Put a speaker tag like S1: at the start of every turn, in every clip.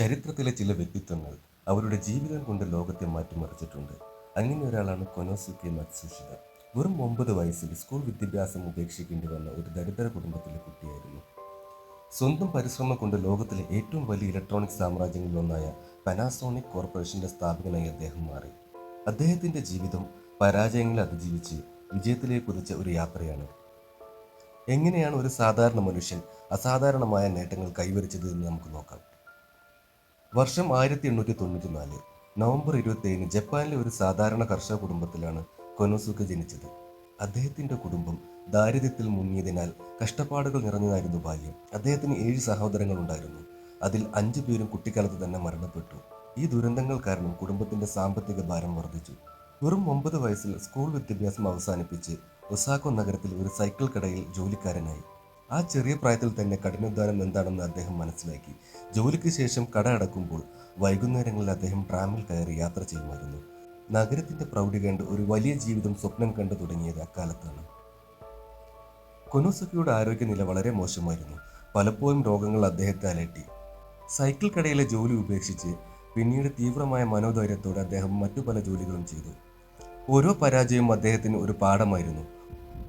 S1: ചരിത്രത്തിലെ ചില വ്യക്തിത്വങ്ങൾ അവരുടെ ജീവിതം കൊണ്ട് ലോകത്തെ മാറ്റിമറിച്ചിട്ടുണ്ട്. അങ്ങനെ ഒരാളാണ് കൊനോസുക്കി മത്സുഷിത വെറും ഒമ്പത് വയസ്സിൽ സ്കൂൾ വിദ്യാഭ്യാസം ഉപേക്ഷിക്കേണ്ടി വന്ന ഒരു ദരിദ്ര കുടുംബത്തിലെ കുട്ടിയായിരുന്നു. സ്വന്തം പരിശ്രമം കൊണ്ട് ലോകത്തിലെ ഏറ്റവും വലിയ ഇലക്ട്രോണിക് സാമ്രാജ്യങ്ങളിലൊന്നായ പനാസോണിക് കോർപ്പറേഷന്റെ സ്ഥാപകനായി അദ്ദേഹം മാറി. അദ്ദേഹത്തിന്റെ ജീവിതം പരാജയങ്ങളെ അതിജീവിച്ച് വിജയത്തിലേക്ക് കുതിച്ച ഒരു യാത്രയാണ്. എങ്ങനെയാണ് ഒരു സാധാരണ മനുഷ്യൻ അസാധാരണമായ നേട്ടങ്ങൾ കൈവരിച്ചത് എന്ന് നമുക്ക് നോക്കാം. വർഷം ആയിരത്തി എണ്ണൂറ്റി തൊണ്ണൂറ്റി നാല് നവംബർ ഇരുപത്തി ഏഴിന് ജപ്പാനിലെ ഒരു സാധാരണ കർഷക കുടുംബത്തിലാണ് കൊനോസുക ജനിച്ചത്. അദ്ദേഹത്തിന്റെ കുടുംബം ദാരിദ്ര്യത്തിൽ മുങ്ങിയതിനാൽ കഷ്ടപ്പാടുകൾ നിറഞ്ഞതായിരുന്നു ബാല്യം. അദ്ദേഹത്തിന് ഏഴ് സഹോദരങ്ങൾ ഉണ്ടായിരുന്നു അതിൽ അഞ്ചു പേരും കുട്ടിക്കാലത്ത് തന്നെ മരണപ്പെട്ടു. ഈ ദുരന്തങ്ങൾ കാരണം കുടുംബത്തിന്റെ സാമ്പത്തിക ഭാരം വർദ്ധിച്ചു. വെറും ഒമ്പത് വയസ്സിൽ സ്കൂൾ വിദ്യാഭ്യാസം അവസാനിപ്പിച്ച് ഒസാക്കോ നഗരത്തിൽ ഒരു സൈക്കിൾ കടയിൽ ജോലിക്കാരനായി. ആ ചെറിയ പ്രായത്തിൽ തന്നെ കഠിനാധ്വാനം എന്താണെന്ന് അദ്ദേഹം മനസ്സിലാക്കി. ജോലിക്ക് ശേഷം കട അടക്കുമ്പോൾ വൈകുന്നേരങ്ങളിൽ അദ്ദേഹം ട്രാമിൽ കയറി യാത്ര ചെയ്യുമായിരുന്നു. നഗരത്തിന്റെ പ്രൗഢി കണ്ട് ഒരു വലിയ ജീവിതം സ്വപ്നം കണ്ടു തുടങ്ങിയത് അക്കാലത്താണ്. കൊനോസുക്കിയുടെ ആരോഗ്യനില വളരെ മോശമായിരുന്നു. പലപ്പോഴും രോഗങ്ങൾ അദ്ദേഹത്തെ അലട്ടി. സൈക്കിൾ കടയിലെ ജോലി ഉപേക്ഷിച്ച് പിന്നീട് തീവ്രമായ മനോധൈര്യത്തോടെ അദ്ദേഹം മറ്റു പല ജോലികളും ചെയ്തു. ഓരോ പരാജയവും അദ്ദേഹത്തിന് ഒരു പാഠമായിരുന്നു.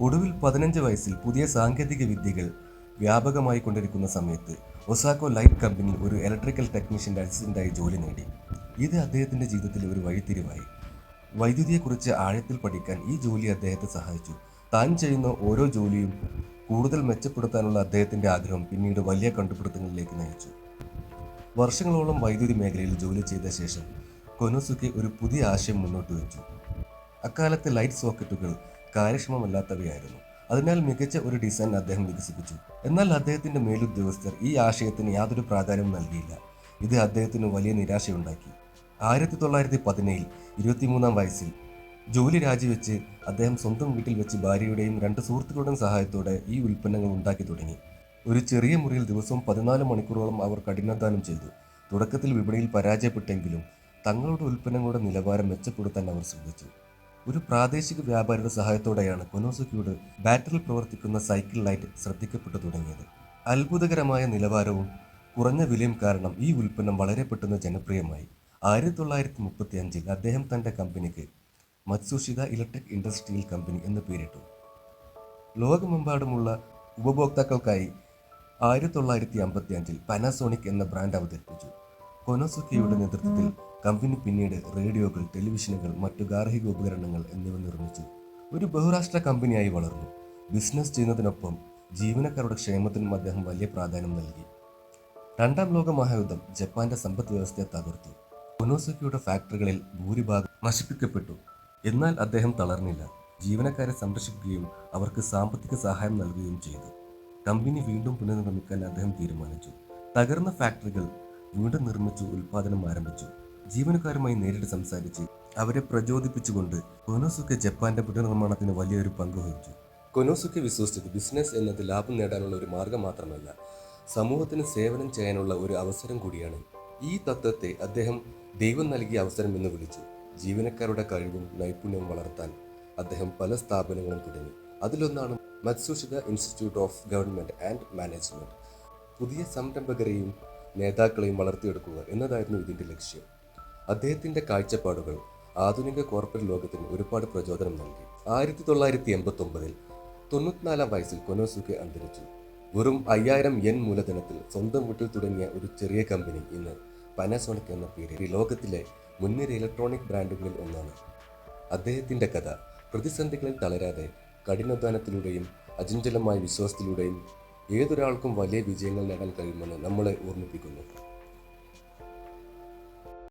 S1: ഒടുവിൽ പതിനഞ്ച് വയസ്സിൽ പുതിയ സാങ്കേതിക വിദ്യകൾ വ്യാപകമായി കൊണ്ടിരിക്കുന്ന സമയത്ത് ഒസാക്കോ ലൈറ്റ് കമ്പനി ഒരു ഇലക്ട്രിക്കൽ ടെക്നീഷ്യന്റെ അസിസ്റ്റന്റായി ജോലി നേടി. ഇത് അദ്ദേഹത്തിന്റെ ജീവിതത്തിൽ ഒരു വഴിത്തിരിവായി. വൈദ്യുതിയെക്കുറിച്ച് ആഴത്തിൽ പഠിക്കാൻ ഈ ജോലി അദ്ദേഹത്തെ സഹായിച്ചു. താൻ ചെയ്യുന്ന ഓരോ ജോലിയും കൂടുതൽ മെച്ചപ്പെടുത്താനുള്ള അദ്ദേഹത്തിന്റെ ആഗ്രഹം പിന്നീട് വലിയ കണ്ടുപിടുത്തങ്ങളിലേക്ക് നയിച്ചു. വർഷങ്ങളോളം വൈദ്യുതി മേഖലയിൽ ജോലി ചെയ്ത ശേഷം കൊനോസുക്കെ ഒരു പുതിയ ആശയം മുന്നോട്ട് വെച്ചു. അക്കാലത്തെ ലൈറ്റ് സോക്കറ്റുകൾ കാര്യക്ഷമമല്ലാത്തവയായിരുന്നു. അതിനാൽ മികച്ച ഒരു ഡിസൈൻ അദ്ദേഹം വികസിപ്പിച്ചു. എന്നാൽ അദ്ദേഹത്തിന്റെ മേലുദ്യോഗസ്ഥർ ഈ ആശയത്തിന് യാതൊരു പ്രാധാന്യവും നൽകിയില്ല. ഇത് അദ്ദേഹത്തിന് വലിയ നിരാശയുണ്ടാക്കി. ആയിരത്തി തൊള്ളായിരത്തി പതിനേഴിൽ ഇരുപത്തിമൂന്നാം വയസ്സിൽ ജോലി രാജിവെച്ച് അദ്ദേഹം സ്വന്തം വീട്ടിൽ വെച്ച് ഭാര്യയുടെയും രണ്ട് സുഹൃത്തുക്കളുടെയും സഹായത്തോടെ ഈ ഉൽപ്പന്നങ്ങൾ ഉണ്ടാക്കി തുടങ്ങി. ഒരു ചെറിയ മുറിയിൽ ദിവസവും പതിനാല് മണിക്കൂറോളം അവർ കഠിനാധ്വാനം ചെയ്തു. തുടക്കത്തിൽ വിപണിയിൽ പരാജയപ്പെട്ടെങ്കിലും തങ്ങളുടെ ഉൽപ്പന്നങ്ങളുടെ നിലവാരം മെച്ചപ്പെടുത്താൻ അവർ ശ്രദ്ധിച്ചു ഒരു പ്രാദേശിക വ്യാപാരിയുടെ സഹായത്തോടെയാണ് കൊനോസുക്കിയുടെ ബാറ്ററിൽ പ്രവർത്തിക്കുന്ന സൈക്കിൾ ലൈറ്റ് ശ്രദ്ധിക്കപ്പെട്ടു തുടങ്ങിയത്. അത്ഭുതകരമായ നിലവാരവും കുറഞ്ഞ വിലയും കാരണം ഈ ഉൽപ്പന്നം വളരെ പെട്ടെന്ന് ജനപ്രിയമായി. ആയിരത്തി തൊള്ളായിരത്തി മുപ്പത്തി അഞ്ചിൽ അദ്ദേഹം തന്റെ കമ്പനിക്ക് മത്സുഷിത ഇലക്ട്രിക് ഇൻഡസ്ട്രിയൽ കമ്പനി എന്ന് പേരിട്ടു. ലോകമെമ്പാടുമുള്ള ഉപഭോക്താക്കൾക്കായി ആയിരത്തി തൊള്ളായിരത്തി അമ്പത്തി അഞ്ചിൽ പനാസോണിക് എന്ന ബ്രാൻഡ് അവതരിപ്പിച്ചു. കൊനോസുക്കിയുടെ നേതൃത്വത്തിൽ കമ്പനി പിന്നീട് റേഡിയോകൾ ടെലിവിഷനുകൾ മറ്റു ഗാർഹിക ഉപകരണങ്ങൾ എന്നിവ നിർമ്മിച്ചു. ഒരു ബഹുരാഷ്ട്ര കമ്പനിയായി വളർന്നു. ബിസിനസ് ചെയ്യുന്നതിനൊപ്പം ജീവനക്കാരുടെ ക്ഷേമത്തിനും അദ്ദേഹം വലിയ പ്രാധാന്യം നൽകി. രണ്ടാം ലോക മഹായുദ്ധം ജപ്പാന്റെ സമ്പദ് വ്യവസ്ഥയെ തകർത്തു. ഒനോസക്കിയുടെ ഫാക്ടറികളിൽ ഭൂരിഭാഗം നശിപ്പിക്കപ്പെട്ടു. എന്നാൽ അദ്ദേഹം തളർന്നില്ല. ജീവനക്കാരെ സംരക്ഷിക്കുകയും അവർക്ക് സാമ്പത്തിക സഹായം നൽകുകയും ചെയ്തു. കമ്പനി വീണ്ടും പുനർനിർമ്മിക്കാൻ അദ്ദേഹം തീരുമാനിച്ചു. തകർന്ന ഫാക്ടറികൾ വീണ്ടും നിർമ്മിച്ചു ഉൽപാദനം ആരംഭിച്ചു. ജീവനക്കാരുമായി നേരിട്ട് സംസാരിച്ച് അവരെ പ്രചോദിപ്പിച്ചുകൊണ്ട് കൊനോസുക്കെ ജപ്പാന്റെ പുനർനിർമ്മാണത്തിന് വലിയൊരു പങ്ക് വഹിച്ചു. കൊനോസുക്കെ വിശ്വസിച്ചത് ബിസിനസ് എന്നത് ലാഭം നേടാനുള്ള ഒരു മാർഗം മാത്രമല്ല സമൂഹത്തിന് സേവനം ചെയ്യാനുള്ള ഒരു അവസരം കൂടിയാണ്. ഈ തത്വത്തെ അദ്ദേഹം ദൈവം നൽകിയ അവസരം എന്ന് വിളിച്ചു. ജീവനക്കാരുടെ കഴിവും നൈപുണ്യവും വളർത്താൻ അദ്ദേഹം പല സ്ഥാപനങ്ങളും തുടങ്ങി. അതിലൊന്നാണ് Matsushita institute of government and management. പുതിയ സംരംഭകരെയും നേതാക്കളെയും വളർത്തിയെടുക്കുക എന്നതായിരുന്നു ഇതിന്റെ ലക്ഷ്യം. അദ്ദേഹത്തിന്റെ കാഴ്ചപ്പാടുകൾ ആധുനിക കോർപ്പറേറ്റ് ലോകത്തിന് ഒരുപാട് പ്രചോദനം നൽകി. ആയിരത്തി തൊള്ളായിരത്തി എൺപത്തി ഒമ്പതിൽ തൊണ്ണൂറ്റിനാലാം വയസ്സിൽ കൊനോസുക്കെ അന്തരിച്ചു. വെറും അയ്യായിരം യെൻ മൂലധനത്തിൽ സ്വന്തം വീട്ടിൽ തുടങ്ങിയ ഒരു ചെറിയ കമ്പനി ഇന്ന് പാനാസോണിക് എന്ന പേര് ലോകത്തിലെ മുൻനിര ഇലക്ട്രോണിക് ബ്രാൻഡുകളിൽ ഒന്നാണ്. അദ്ദേഹത്തിന്റെ കഥ പ്രതിസന്ധികളിൽ തളരാതെ കഠിനാധ്വാനത്തിലൂടെയും അചഞ്ചലമായ വിശ്വാസത്തിലൂടെയും ഏതൊരാൾക്കും വലിയ വിജയങ്ങൾ നേടാൻ കഴിയുമെന്ന് നമ്മളെ ഓർമ്മിപ്പിക്കുന്നു.